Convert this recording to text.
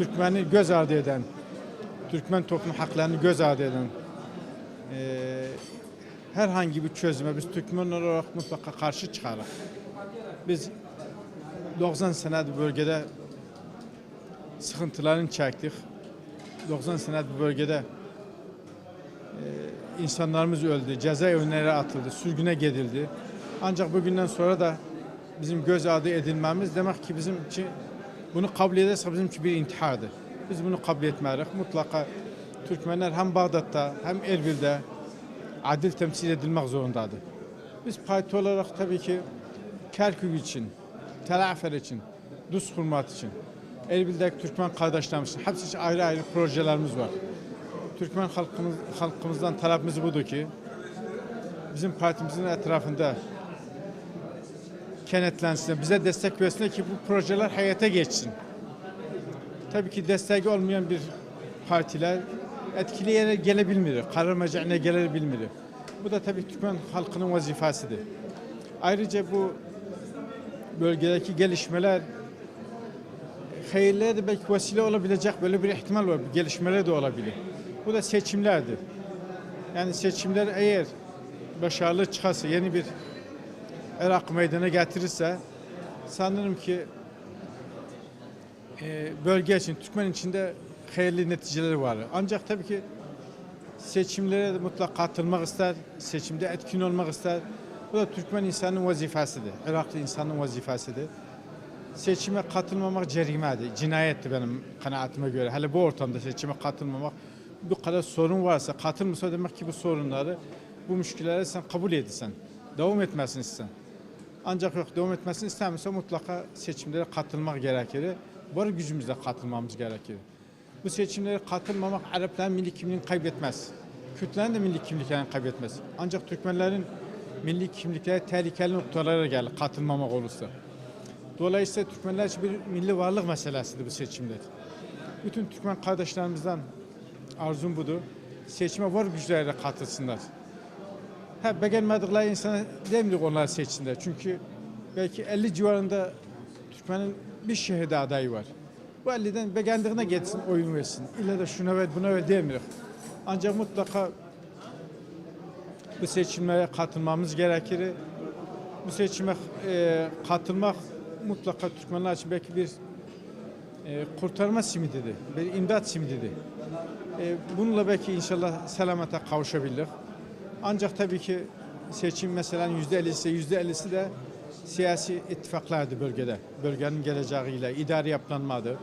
Türkmen'i göz ardı eden, Türkmen toplum haklarını göz ardı eden e, herhangi bir çözüme biz Türkmen olarak mutlaka karşı çıkarız. Biz 90 senedir bölgede sıkıntılarını çektik. 90 senedir bölgede e, insanlarımız öldü, cezaevlerine atıldı, sürgüne gidildi. Ancak bugünden sonra da bizim göz ardı edilmemiz demek ki bizim için bunu kabul ederse bizim için bir intihardır. Biz bunu kabul etmeyiz. Mutlaka Türkmenler hem Bağdat'ta hem Erbil'de adil temsil edilmek zorundadır. Biz parti olarak tabii ki Kerkük için, Tel Afer için, Duz Hurmat için, Erbil'deki Türkmen kardeşlerimiz için hepsi için ayrı ayrı projelerimiz var. Türkmen halkımız, halkımızdan talebimiz budur ki bizim partimizin etrafında kenetlensin, bize destek versin ki bu projeler hayata geçsin. Tabii ki destek olmayan bir partiler etkili yere gelebilmiyor, karar meclisine gelebilmiyor. Bu da tabii Türkmen halkının vazifesidir. Ayrıca bu bölgedeki gelişmeler hayırlara da belki vesile olabilecek böyle bir ihtimal var. Gelişmeler de olabilir. Bu da seçimlerdir. Yani seçimler eğer başarılı çıkarsa yeni bir Irak meydana getirirse sanırım ki e, bölge için, Türkmen için de hayırlı neticeleri var. Ancak tabii ki seçimlere de mutlaka katılmak ister, seçimde etkin olmak ister. Bu da Türkmen insanın vazifesidir. Iraklı insanın vazifesidir. Seçime katılmamak cerimedir, cinayetti benim kanaatime göre. Hele bu ortamda seçime katılmamak bu kadar sorun varsa katılmasa demek ki bu sorunları, bu müşkilleri sen kabul edirsen, devam etmesini isten. Ancak yok devam etmesini istemiyorsa mutlaka seçimlere katılmak gerekir. Var gücümüzle katılmamız gerekir. Bu seçimlere katılmamak Arapların milli kimliğini kaybetmez. Kürtlerin de milli kimliklerini kaybetmez. Ancak Türkmenlerin milli kimlikleri tehlikeli noktalara gelir katılmamak olursa. Dolayısıyla Türkmenler için bir milli varlık meselesidir bu seçimler. Bütün Türkmen kardeşlerimizden arzum budur. Seçime var güçlerle katılsınlar. Ha beğenmedikleri insana demiyor onlar seçsinler. Çünkü belki 50 civarında Türkmen'in bir şehirde adayı var. Bu 50'den beğendiğine geçsin, oyun versin. İlla da şuna ver, buna ver demiyor. Ancak mutlaka bu seçimlere katılmamız gerekir. Bu seçime e, katılmak mutlaka Türkmenler için belki bir e, kurtarma simididir, bir imdat simididir. E, bununla belki inşallah selamete kavuşabilir. Ancak tabii ki seçim mesela yüzde ellisi, yüzde ellisi de siyasi ittifaklardı bölgede. Bölgenin geleceğiyle, idari yapılanmadır.